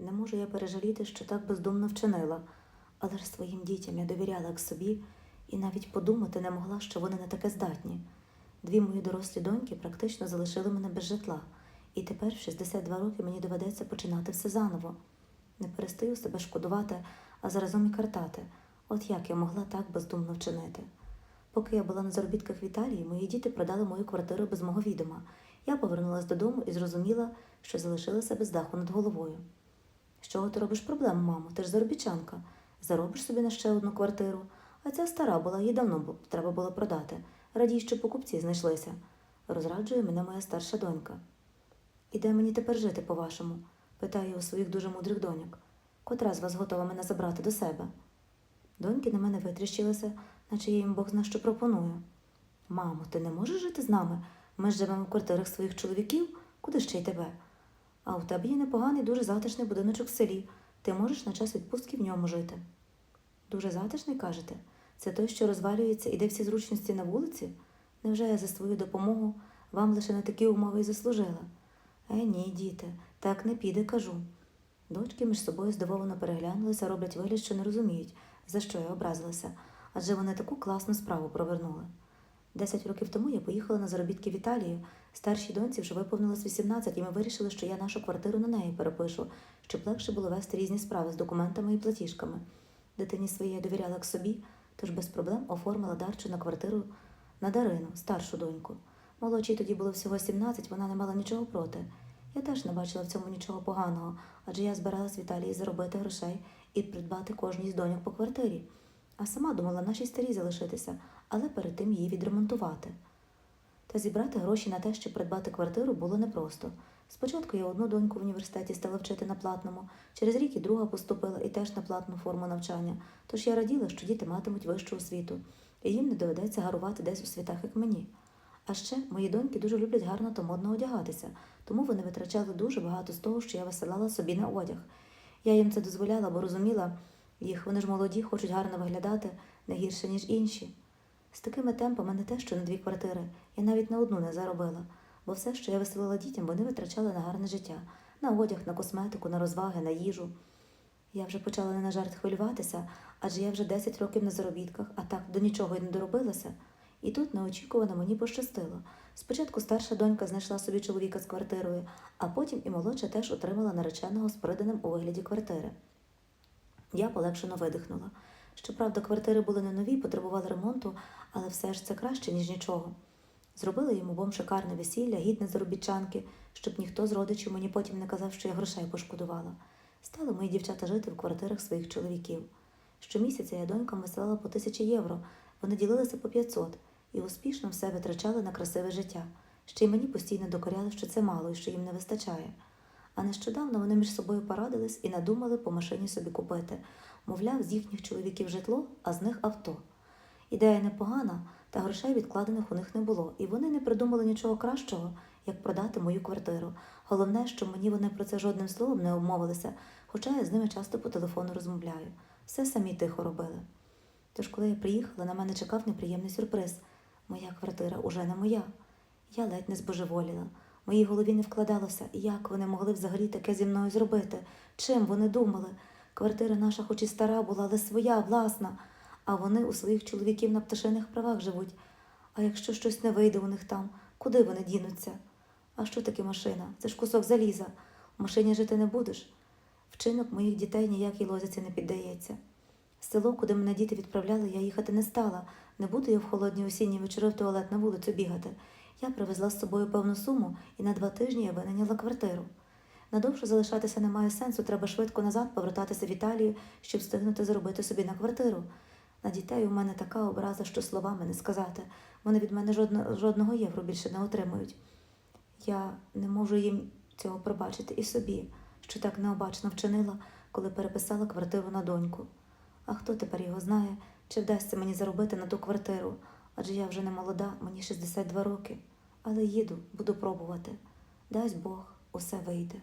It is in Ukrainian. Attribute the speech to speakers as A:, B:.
A: Не можу я пережаліти, що так бездумно вчинила, але ж своїм дітям я довіряла як собі і навіть подумати не могла, що вони не таке здатні. Дві мої дорослі доньки практично залишили мене без житла, і тепер, в 62 роки, мені доведеться починати все заново. Не перестаю себе шкодувати, а заразом і картати. От як я могла так бездумно вчинити. Поки я була на заробітках в Італії, мої діти продали мою квартиру без мого відома. Я повернулася додому і зрозуміла, що залишилася без даху над головою. Чого ти робиш проблему, мамо? Ти ж заробітчанка. Заробиш собі на ще одну квартиру. А ця стара була, її давно треба було продати. Радій, що покупці знайшлися. Розраджує мене моя старша донька. І де мені тепер жити, по-вашому? питаю у своїх дуже мудрих доньок. Котра з вас готова мене забрати до себе? Доньки на мене витріщилися, наче я їм Бог зна що пропоную. Мамо, ти не можеш жити з нами? Ми ж живемо в квартирах своїх чоловіків, куди ще й тебе? А у тебе є непоганий, дуже затишний будиночок в селі. Ти можеш на час відпустки в ньому жити. Дуже затишний, кажете? Це той, що розвалюється і де всі зручності на вулиці? Невже я за свою допомогу вам лише на такі умови й заслужила? Е, ні, діти, так не піде, кажу. Дочки між собою здивовано переглянулися, роблять вигляд, що не розуміють, за що я образилася, адже вони таку класну справу провернули. Десять років тому я поїхала на заробітки в Італію. Старшій доньці вже виповнилось 18, і ми вирішили, що я нашу квартиру на неї перепишу, щоб легше було вести різні справи з документами і платіжками. Дитині своїй я довіряла к собі, тож без проблем оформила дарчу на квартиру на Дарину, старшу доньку. Молодшій тоді було всього 17, вона не мала нічого проти. Я теж не бачила в цьому нічого поганого, адже я збиралась в Італії заробити грошей і придбати кожній з доньок по квартирі. А сама думала нашій старій залишитися, але перед тим її відремонтувати. Та зібрати гроші на те, щоб придбати квартиру, було непросто. Спочатку я одну доньку в університеті стала вчити на платному, через рік і друга поступила і теж на платну форму навчання. Тож я раділа, що діти матимуть вищу освіту, і їм не доведеться гарувати десь у світах, як мені. А ще мої доньки дуже люблять гарно та модно одягатися, тому вони витрачали дуже багато з того, що я висилала собі на одяг. Я їм це дозволяла, бо розуміла їх, вони ж молоді, хочуть гарно виглядати не гірше, ніж інші. З такими темпами не те, що на дві квартири, я навіть на одну не заробила, бо все, що я веселила дітям, вони витрачали на гарне життя, на одяг, на косметику, на розваги, на їжу. Я вже почала не на жарт хвилюватися, адже я вже 10 років на заробітках, а так до нічого й не доробилася. І тут неочікувано мені пощастило. Спочатку старша донька знайшла собі чоловіка з квартирою, а потім і молодша теж отримала нареченого з приданим у вигляді квартири. Я полегшено видихнула. Щоправда, квартири були не нові, потребували ремонту, але все ж це краще, ніж нічого. Зробили йому бом шикарне весілля, гідне заробітчанки, щоб ніхто з родичів мені потім не казав, що я грошей пошкодувала. Стали мої дівчата жити в квартирах своїх чоловіків. Щомісяця я донькам висилала по тисячі євро, вони ділилися по 500 і успішно все витрачали на красиве життя. Ще й мені постійно докоряли, що це мало і що їм не вистачає. А нещодавно вони між собою порадились і надумали по машині собі купити. Мовляв, з їхніх чоловіків житло, а з них авто. Ідея непогана, та грошей відкладених у них не було, і вони не придумали нічого кращого, як продати мою квартиру. Головне, що мені вони про це жодним словом не обмовилися, хоча я з ними часто по телефону розмовляю. Все самі тихо робили. Тож, коли я приїхала, на мене чекав неприємний сюрприз. Моя квартира уже не моя. Я ледь не збожеволіла. Моїй голові не вкладалося, як вони могли взагалі таке зі мною зробити, чим вони думали. Квартира наша, хоч і стара була, але своя, власна, а вони у своїх чоловіків на пташиних правах живуть. А якщо щось не вийде у них там, куди вони дінуться? А що таке машина? Це ж кусок заліза. В машині жити не будеш. Вчинок моїх дітей ніякій лозиці не піддається. Село, куди мене діти відправляли, я їхати не стала. Не буду я в холодні осінні вечори в туалет на вулицю бігати. Я привезла з собою певну суму і на два тижні я винайняла квартиру. Надовше залишатися немає сенсу, треба швидко назад повертатися в Італію, щоб встигнути заробити собі на квартиру. На дітей у мене така образа, що словами не сказати. Вони від мене жодно, жодного євро більше не отримують. Я не можу їм цього пробачити і собі, що так необачно вчинила, коли переписала квартиру на доньку. А хто тепер його знає, чи вдасться мені заробити на ту квартиру? Адже я вже не молода, мені 62 роки. Але їду, буду пробувати. Дасть Бог, усе вийде.